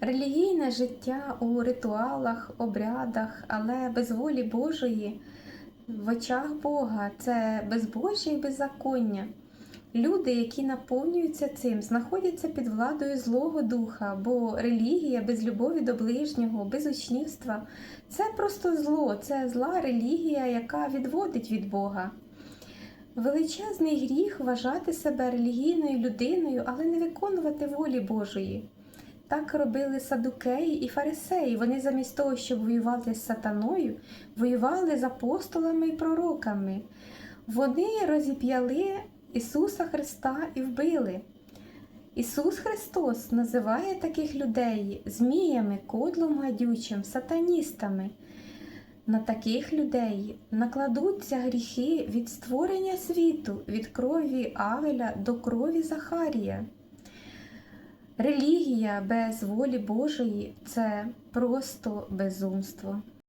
Релігійне життя у ритуалах, обрядах, але без волі Божої в очах Бога це безбожжя і беззаконня. Люди, які наповнюються цим, знаходяться під владою Злого Духа, бо релігія без любові до ближнього, без учнівства це просто зло, це зла релігія, яка відводить від Бога. Величезний гріх вважати себе релігійною людиною, але не виконувати волі Божої. Так робили садукеї і фарисеї. Вони замість того, щоб воювати з сатаною, воювали з апостолами і пророками. Вони розіп'яли Ісуса Христа і вбили. Ісус Христос називає таких людей зміями, кодлом гадючим, сатаністами. На таких людей накладуться гріхи від створення світу, від крові Авеля до крові Захарія. Релігія без волі Божої це просто безумство.